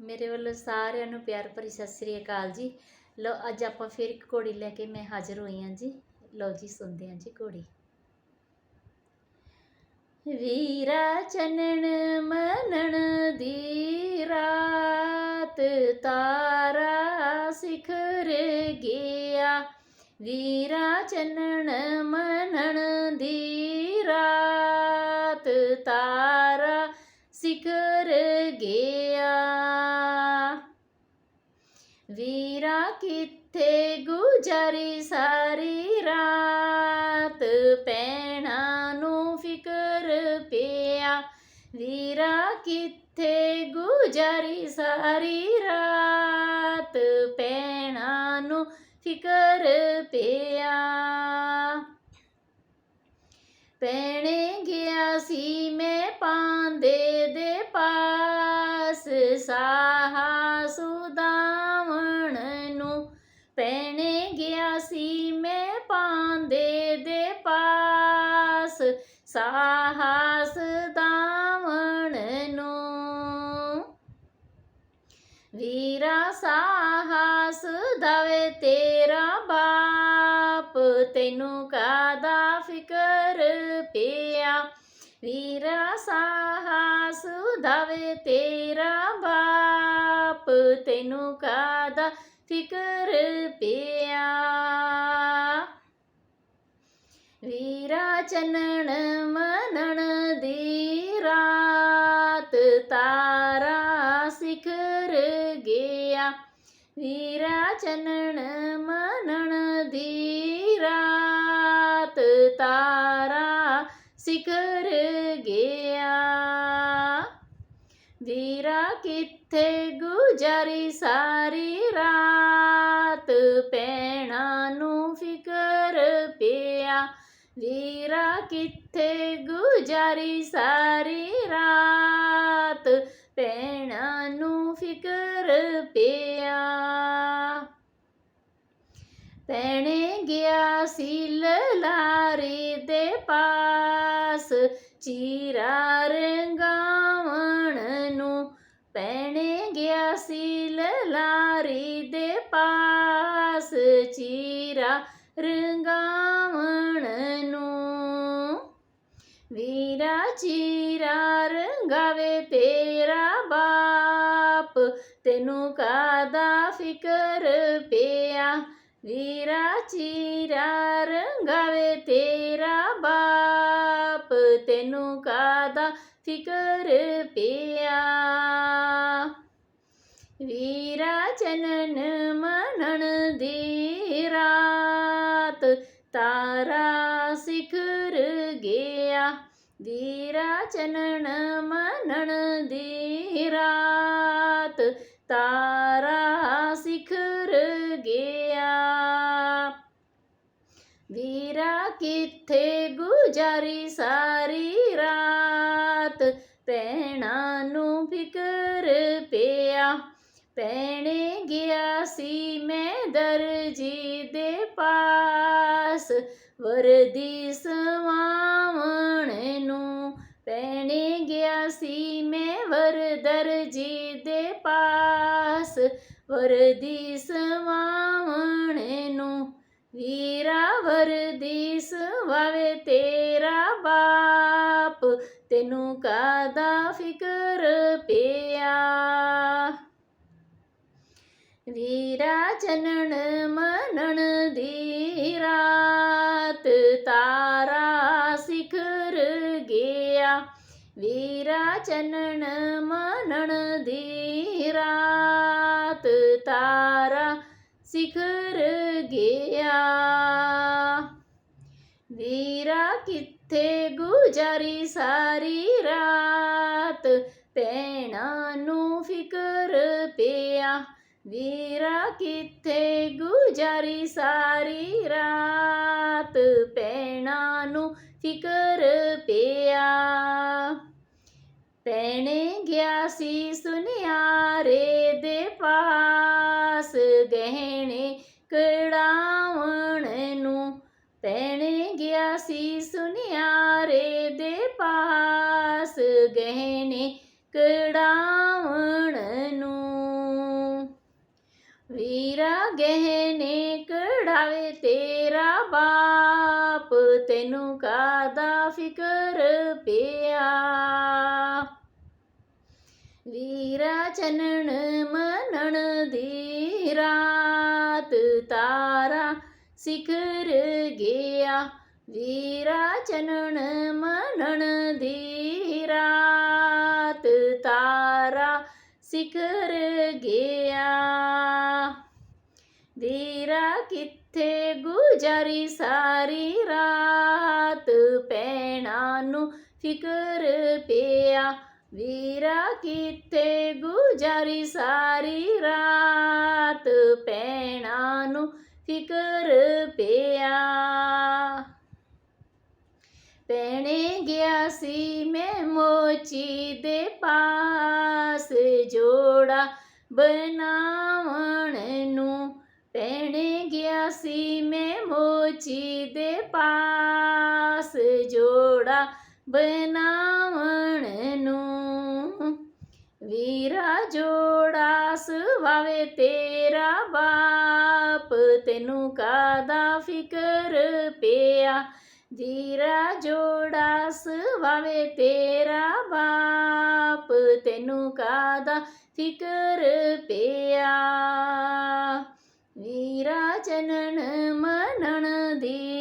ਮੇਰੇ ਵੱਲੋਂ ਸਾਰਿਆਂ ਨੂੰ ਪਿਆਰ ਭਰੀ ਸਤਿ ਸ੍ਰੀ ਅਕਾਲ ਜੀ। ਲਓ, ਅੱਜ ਆਪਾਂ ਫਿਰ ਇੱਕ ਘੋੜੀ ਲੈ ਕੇ ਮੈਂ ਹਾਜ਼ਰ ਹੋਈ ਹਾਂ ਜੀ। ਲਓ ਜੀ, ਸੁਣਦੇ ਹਾਂ ਜੀ ਘੋੜੀ। ਵੀਰਾ ਚਨਣ ਮਨਣ ਦੀ ਰਾਤ ਤਾਰਾ ਸਿਖਰ ਗਿਆ। ਵੀਰਾ ਚਨਣ ਮਨਣ ਦੀ ਰਾਤ ਤਾਰਾ ਸਿਖਰ ਗਿਆ। ਵੀਰਾ ਕਿੱਥੇ ਗੁਜ਼ਰੀ ਸਾਰੀ ਰਾਤ? ਪੈਣਾ ਨੂੰ ਫਿਕਰ ਪਿਆ। ਵੀਰਾ ਕਿੱਥੇ ਗੁਜ਼ਰੀ ਸਾਰੀ ਰਾਤ? ਪੈਣਾ ਨੂੰ ਫਿਕਰ ਪਿਆ। ਪੈਣੇ ਗਿਆ ਸੀ ਮੈਂ ਪਾਂਦੇ ਦੇ ਪਾਸ ਸਾਹਾ ਸੁਦਾਵਣ ਨੂੰ। ਪੈਣੇ ਗਿਆ ਸੀ ਮੈਂ ਪਾਂਦੇ ਦੇ ਪਾਸ ਸਾਹਾ ਵੀਰਾ ਸਾਹਸ ਦਵੇ ਤੇਰਾ ਬਾਪ, ਤੈਨੂੰ ਕਾਦਾ ਫਿਕਰ ਪਿਆ? ਵੀਰਾ ਸਾਹਸ ਦਵੇ ਤੇਰਾ ਬਾਪ, ਤੈਨੂੰ ਕਾਦਾ ਫਿਕਰ ਪਿਆ? ਵੀਰਾ ਚੰਨਣ ਮਨਣ ਦੀ ਰਾਤ ਤਾਰਾ ਵੀਰਾ ਚੰਨਣ ਮਨਣ ਦੀ ਰਾਤ ਤਾਰਾ ਸਿਖਰ ਗਿਆ। ਵੀਰਾ ਕਿੱਥੇ ਗੁਜ਼ਾਰੀ ਸਾਰੀ ਰਾਤ ਪੈਣਾ ਨੂੰ ਫਿਕਰ ਪਿਆ। ਵੀਰਾ ਕਿੱਥੇ ਗੁਜ਼ਾਰੀ ਸਾਰੀ ਰਾਤ ਪੈਣਾ ਨੂੰ ਫਿਕਰ ਪਿਆ। ਪੈਣੇ ਗਿਆ ਸੀ ਲਾਰੀ ਦੇ ਪਾਸ, ਚੀਰਾ ਰੰਗਾਵਣ ਨੂੰ। ਪੈਣੇ ਗਿਆ ਸੀ ਲਾਰੀ ਦੇ ਪਾਸ, ਚੀਰਾ ਰੰਗਾਵਣ ਨੂੰ। ਵੀਰਾ ਚੀਰਾ ਰੰਗਾਵੇ ਤੇਰਾ ਬਾਪ, ਤੈਨੂੰ ਕਾਦਾ ਫਿਕਰ ਪਿਆ? ਵੀਰਾ ਚੀਰਾ ਰੰਗਾਵੇ ਤੇਰਾ ਬਾਪ, ਤੈਨੂੰ ਕਾਦਾ ਫਿਕਰ ਪਿਆ? ਵੀਰਾ ਚਨਨ ਮਨਣ ਦੀ ਰਾਤ, ਤਾਰਾ ਸਿਖਰ ਗਿਆ ਵੀਰਾ ਚਨਣ ਮਨਣ ਦੀ ਰਾਤ ਤਾਰਾ ਸਿਖਰ ਗਿਆ। ਵੀਰਾ ਕਿੱਥੇ ਗੁਜ਼ਾਰੀ ਸਾਰੀ ਰਾਤ? ਪੈਣਾ ਨੂੰ ਫਿਕਰ ਪਿਆ। ਪੈਣੇ ਗਿਆ ਸੀ ਮੈਂ ਦਰਜੀ ਦੇ ਪਾਸ। ਵਰਦੀ ਸਵਾਵਣ ਨੂੰ ਪੈਣੇ ਗਿਆ ਸੀ ਮੈਂ ਵਰ ਦਰਜੀ ਦੇ ਪਾਸ। ਵਰਦੀ ਸਵਾਵਣ ਨੂੰ ਵੀਰਾ ਵਰਦੀ ਸਵਾਵੇ ਤੇਰਾ ਬਾਪ, ਤੈਨੂੰ ਕਾਦਾ ਫਿਕਰ ਪਿਆ? ਵੀਰਾ ਚਨਣ ਵੀਰਾ ਚਨਣ ਮਨਣ ਦੀ ਰਾਤ ਤਾਰਾ ਸਿਖਰ ਗਿਆ। ਵੀਰਾ ਕਿੱਥੇ ਗੁਜ਼ਾਰੀ ਸਾਰੀ ਰਾਤ? ਪੈਣਾ ਨੂੰ ਫਿਕਰ ਪਿਆ। ਵੀਰਾ ਕਿੱਥੇ ਗੁਜ਼ਾਰੀ ਸਾਰੀ ਰਾਤ? ਪੈਣਾ ਨੂੰ ਫਿਕਰ ਪਿਆ। ਪੈਣੇ ਗਿਆ ਸੀ ਸੁਨਿਆਰੇ ਦੇ ਪਾਸ, ਗਹਿਣੇ ਕੜਾਵਣ ਨੂੰ। ਪੈਣੇ ਗਿਆ ਸੀ ਸੁਨਿਆਰੇ ਦੇ ਪਾਸ, ਗਹਿਣੇ ਕੜਾਵਣ ਨੂੰ। ਵੀਰਾ, ਗਹਿਣੇ ਕਢਾਵੇ ਤੇਰਾ ਬਾਪ, ਤੈਨੂੰ ਕਾਦਾ ਫਿਕਰ ਪਿਆ? ਵੀਰਾ ਚਨਣ ਮਨਣ ਦੀ ਰਾਤ ਤਾਰਾ ਸਿਖਰ ਗਿਆ। ਵੀਰਾ ਚੰਨਣ ਮਨਣ ਦੀ ਰਾਤ ਤਾਰਾ ਸਿਖਰ ਗਿਆ। ਵੀਰਾ ਕਿੱਥੇ ਗੁਜ਼ਾਰੀ ਸਾਰੀ ਰਾਤ ਪੈਣਾ ਨੂੰ ਫਿਕਰ ਪਿਆ। ਵੀਰਾ ਕਿੱਥੇ ਗੁਜ਼ਾਰੀ ਸਾਰੀ ਰਾਤ? ਪੈਣਾ ਨੂੰ ਫਿਕਰ ਪਿਆ। ਪੈਣੇ ਗਿਆ ਸੀ ਮੈਂ ਮੋਚੀ ਦੇ ਪਾਸ। ਜੋੜਾ ਬਣਾਵਣ ਨੂੰ ਪੈਣੇ ਗਿਆ ਸੀ ਮੈਂ ਮੋਚੀ ਦੇ ਪਾਸ। ਜੋੜਾ ਬਣਾਵਣ ਨੂੰ ਵੀਰਾ ਜੋੜਾ ਸਵਾਵੇ ਤੇਰਾ ਬਾਪ, ਤੈਨੂੰ ਕਾਦਾ ਫਿਕਰ ਪਿਆ? ਵੀਰਾ ਜੋੜਾ ਸਵਾਵੇ ਤੇਰਾ ਬਾਪ, ਤੈਨੂੰ ਕਾਦਾ ਫਿਕਰ ਪਿਆ? ਵੀਰਾ ਚਨਣ ਮਨਣ ਦੀ